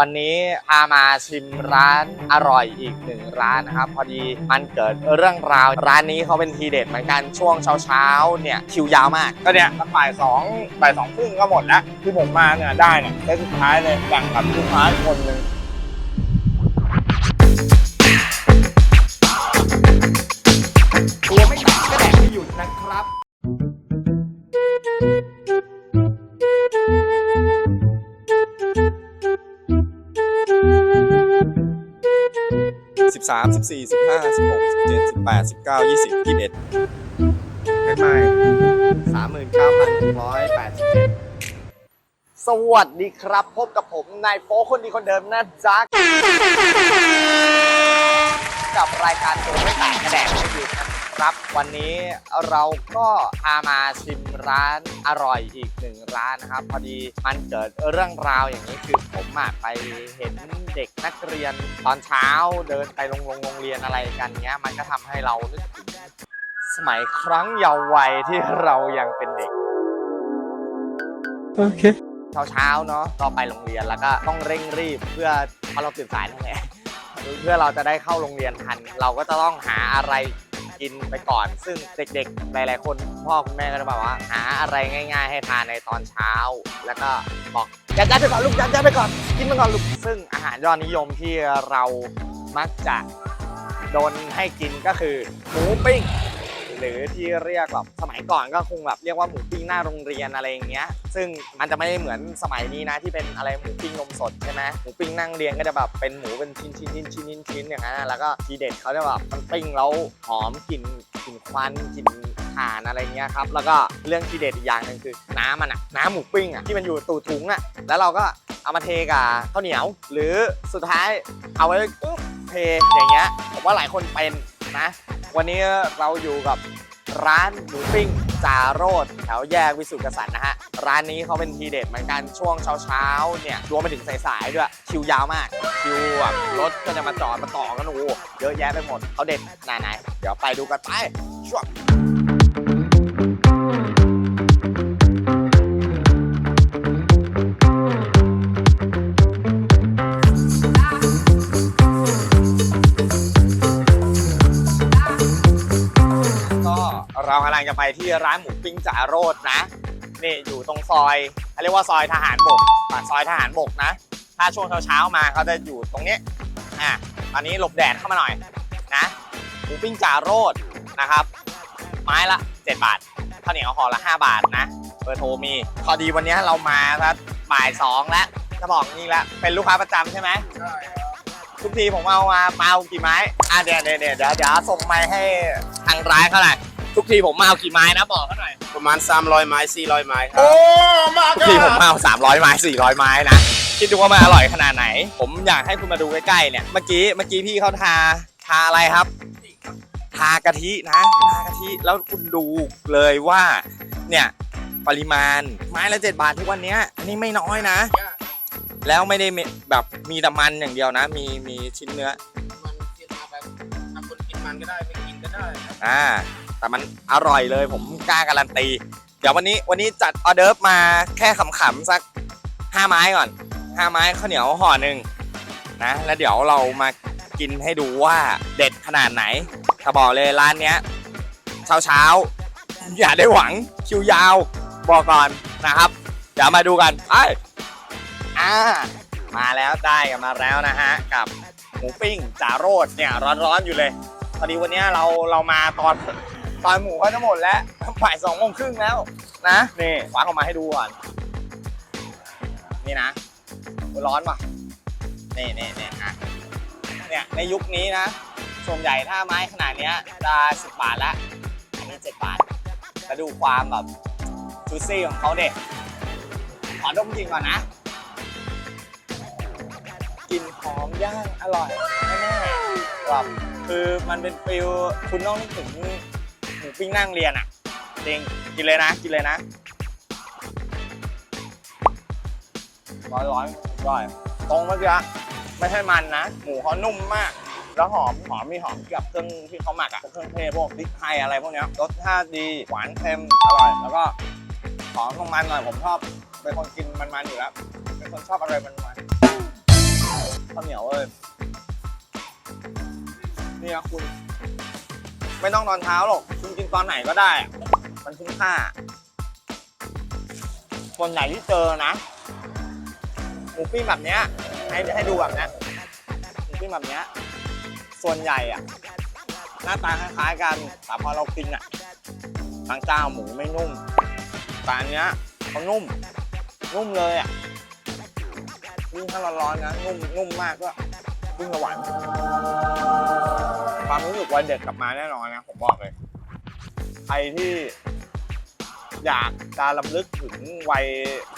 วันนี้พามาชิมร้านอร่อยอีกหนึ่งร้านนะครับ พอดีมันเกิดเรื่องราว ร้านนี้เขาเป็นทีเด็ดเหมือนกันช่วงเช้าๆเนี่ยคิวยาวมาก ก็เนี่ยสักบ่ายสองบ่ายสองครึ่งก็หมดแล้วที่ผมมาเนี่ยได้เนี่ยเซตสุดท้ายเลยแบ่งกับลูกค้าคนหนึ่งามสิบสี่สิบห้าสิบหกสิบเจ็ดสิบแปดสิบเก้ายี่สิบยี่สิบเอ็ดไม่ไม่สามหมื่นเก้าพันหนึ่งร้อยแปดสิบเจ็ดสวัสดีครับ พบกับผมนายโฟกคนดีคนเดิมนะจ๊ะกับรายการตัวไม่แตกกระแดกไม่ดนะ ครับ วันนี้เราก็พามาชิมร้านอร่อยอีกหนึ่งร้านนะครับ พอดีมันเกิดเรื่องราวอย่างนี้คือผมอะไปเห็นเด็กนักเรียนตอนเช้าเดินไปโรงโรงโรงเรียนอะไรกันเงี้ย มันก็ทำให้เรานึกถึงสมัยครั้งเยาว์วัยที่เรายังเป็นเด็ก โอเค เช้าเช้าๆเนาะก็ไปโรงเรียนแล้วก็ต้องเร่งรีบเพื่อเพราะเราตื่นสายนั่นแหละเพื่อเราจะได้เข้าโรงเรียนทัน เราก็จะต้องหาอะไร กินไปก่อน ซึ่งเด็กๆ หลายๆ คนพ่อคุณแม่ก็จะบอกว่า หาอะไรง่าย ๆ ให้ทานในตอนเช้า แล้วก็บอกยัดยัดไปก่อนลูกยัดยัดไปก่อนกินไปก่อนลูกซึ่งอาหารยอดนิยมที่เรามักจะโดนให้กินก็คือหมูปิ้ง หรือที่เรียกแบบสมัยก่อนก็คงแบบเรียกว่าหมูปิ้งหน้าโรงเรียนอะไรอย่างเงี้ย ซึ่งมันจะไม่ได้เหมือนสมัยนี้นะที่เป็นอะไรหมูปิ้งนมสดใช่ไหมหมูปิ้งนั่งเรียนก็จะแบบเป็นหมูเป็นชิ้นชิ้นชิ้นชิ้นชิ้นชิ้นอย่างนั้นแล้วก็ทีเด็ดเขาจะแบบมันปิ้งแล้วหอมกลิ่นกลิ่นควันกลิ่นถ่านอะไรเงี้ยครับแล้วก็เรื่องทีเด็ดอีกอย่างหนึ่งคือน้ำมันอะน้ำหมูปิ้งอะที่มันอยู่ตูดถุงอะแล้วเราก็เอามาเทกับข้าวเหนียว หรือสุดท้ายเอาไว้อึ๊บเทอย่างเงี้ยผมว่าหลายคนเป็นนะ วันนี้เราอยู่กับร้านหมูปิ้งจาโรดแถวแยกวิสุทธิกษัตริย์นะฮะ ร้านนี้เขาเป็นทีเด็ดเหมือนกันช่วงเช้าๆเนี่ยรวมไปถึงสายๆด้วย คิวยาวมาก คิวแบบรถก็จะมาจอดมาต่อกันโอ้โหเยอะแยะไปหมดเขาเด็ดไหนๆเดี๋ยวไปดูกันไปช่วง เรากำลังจะไปที่ร้านหมูปิ้งจ่าโรดนะ นี่อยู่ตรงซอยเขาเรียกว่าซอยทหารบกปากซอยทหารบกนะ ถ้าช่วงเช้าๆมาเขาจะอยู่ตรงนี้อะตอนนี้หลบแดดเข้ามาหน่อยนะหมูปิ้งจ่าโรดนะครับ ไม้ละ 7 บาทข้าวเหนียวห่อละ 5 บาทนะเบอร์โทรมีพอดีวันนี้เรามาสักบ่ายสองแล้วจะบอกนี่แล้วเป็นลูกค้าประจำใช่ไหมทุกทีผมเอามาเมากี่ไม้อะเดี๋ยวเดี๋ยวเดี๋ยวเดี๋ยวเดี๋ยวส่งไม้ให้ทางร้านเขาหน่อย ทุกทีผมมาเอากี่ไม้นะบอกเขาหน่อย ประมาณ 300 ไม้ 400 ไม้ครับ โอ้ มาทุกทีผมมาเอา300 ไม้ 400 ไม้นะ คิดดูว่ามันอร่อยขนาดไหน ผมอยากให้คุณมาดูใกล้ๆเนี่ย เมื่อกี้ เมื่อกี้พี่เขาทา ทาอะไรครับ ทากะทินะ ทากะทิ แล้วคุณดูเลยว่า เนี่ย ปริมาณ ไม้ละ 7 บาททุกวันเนี้ยอันนี้ไม่น้อยนะ แล้วไม่ได้มีแบบมีแต่มันอย่างเดียวนะ มีมีชิ้นเนื้อ มันกินมาแบบถ้าคนกินมันก็ได้ ไม่กินก็ได้ อ่า แต่มันอร่อยเลยผมกล้าการันตี เดี๋ยววันนี้วันนี้จัดออเดิร์ฟมาแค่ขำๆสัก5ไม้ก่อน5ไม้ข้าวเหนียวห่อหนึ่งนะแล้วเดี๋ยวเรามากินให้ดูว่าเด็ดขนาดไหนแต่บอกเลยร้านเนี้ยเช้าเช้าๆอย่าได้หวังคิวยาวบอกก่อนนะครับ เดี๋ยวมาดูกันไปอ่ามาแล้วได้กันมาแล้วนะฮะกับหมูปิ้งจ่าโรดเนี่ยร้อนๆอยู่เลยพอดีวันเนี้ยเราเรามาตอน ตอนหมูก็จะหมดแล้วบ่ายสองโมงครึ่งแล้วนะนี่วางออกมาให้ดูก่อน นี่นะร้อนป่ะนี่นี่นี่อะเนี่ยในยุคนี้นะส่วนใหญ่ถ้าไม้ขนาดเนี้ยจะสิบบาทละอันนี้เจ็ดบาทแล้วดูความแบบจูซี่ของเขาเด็กขอดมกลินก่อนนะกลินหอมย่างอร่อยแน่ๆแบบคือมันเป็นฟิลคุณต้องนึกถึง หมูปิ้งนั่งเรียนอะจริงกินเลยนะกินเลยนะร้อยร้อยร้อยตรงเมื่อกี้ไม่ใช่มันนะ หมูเขานุ่มมาก แล้วหอมหอมมีหอมกับเครื่องที่เขาหมักอะเครื่องเทศพวกพริกไทยอะไรพวกเนี้ยรสชาติดีหวานเค็มอร่อย แล้วก็หอมของมันหน่อยผมชอบเป็นคนกินมันๆอยู่แล้วเป็นคนชอบอะไรมันๆข้าวเหนียวเลยนี่นะคุณ ไม่ต้องตอนเช้าหรอกคุณกินตอนไหนก็ได้ มันคุ้มค่าคนไหนที่เจอนะหมูปิ้งแบบเนี้ยให้ให้ดูแบบเนี้ยหมูปิ้งแบบเนี้ยส่วนใหญ่อะหน้าตาคล้ายๆกันแต่พอเรากินอะบางเจ้าหมูไม่นุ่มแต่อันเนี้ยเขานุ่ม นุ่มเลยอะยิ่งถ้าร้อนๆนะนุ่มนุ่มมากก็ ยิ่งหวานความรู้สึกวัยเด็กกลับมาแน่นอนนะผมบอกเลยใครที่อยากจะลำลึกถึงวัย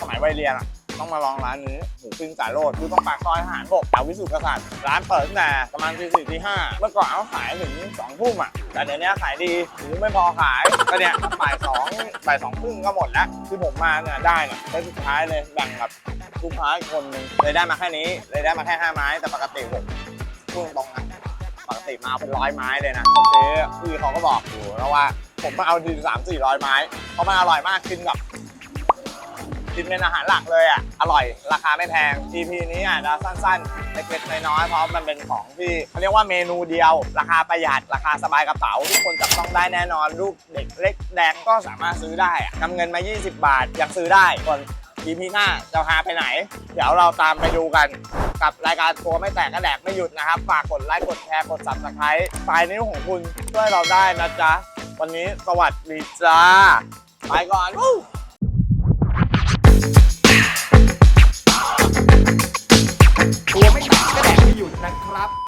สมัยวัยเรียนอะต้องมาลองร้านนี้หมูปิ้งสายโรดคือต้องปากซอยทหารบกแถววิสุทธิกษัตริย์ร้านเปิดตั้งแต่ประมาณตีสี่ตีห้าเมื่อก่อนเขาขายถึงสองทุ่มอะ แต่เดี๋ยวนี้ขายดีหรือไม่พอขายก็เนี่ยบ่ายสองบ่ายสองครึ่งก็หมดแล้ว ที่ผมมาเนี่ยได้เนี่ยได้สุดท้ายเลยแบ่งกับ ลูกค้าอีกคนนึงเลยได้มาแค่นี้ เลยได้มาแค่ห้าไม้ แต่ปกติผมพูดตรงนะปกติมาเป็นร้อยไม้เลยนะโอคพี่เขาก็บอกอยู่แล้วว่า ผมมาเอาทีสามสี่ร้อยไม้ เพราะมันอร่อยมากกินกับกินเป็นอาหารหลักเลยอะ อร่อย ราคาไม่แพง EP นี้อะจะสั้นๆ เล็กๆน้อยๆ เพราะมันเป็นของที่เขาเรียกว่าเมนูเดียว ราคาประหยัด ราคาสบายกระเป๋า ทุกคนจับต้องได้แน่นอนลูกเด็กเล็กแดงก็สามารถซื้อได้อะนำเงินมา 20 บาท อยังซื้อได้ส่ว น EP หน้าจะพาไปไหน เดี๋ยวเราตามไปดูกัน กับรายการตัวไม่แตกก็แดกไม่หยุดนะครับ ฝากกดไลค์กดแชร์กด subscribe ปลายนิ้วของคุณช่วยเราได้นะจ๊ะ วันนี้สวัสดีจ้า ไปก่อนวู้ตัวไม่แตกก็แดกไม่หยุดนะครับ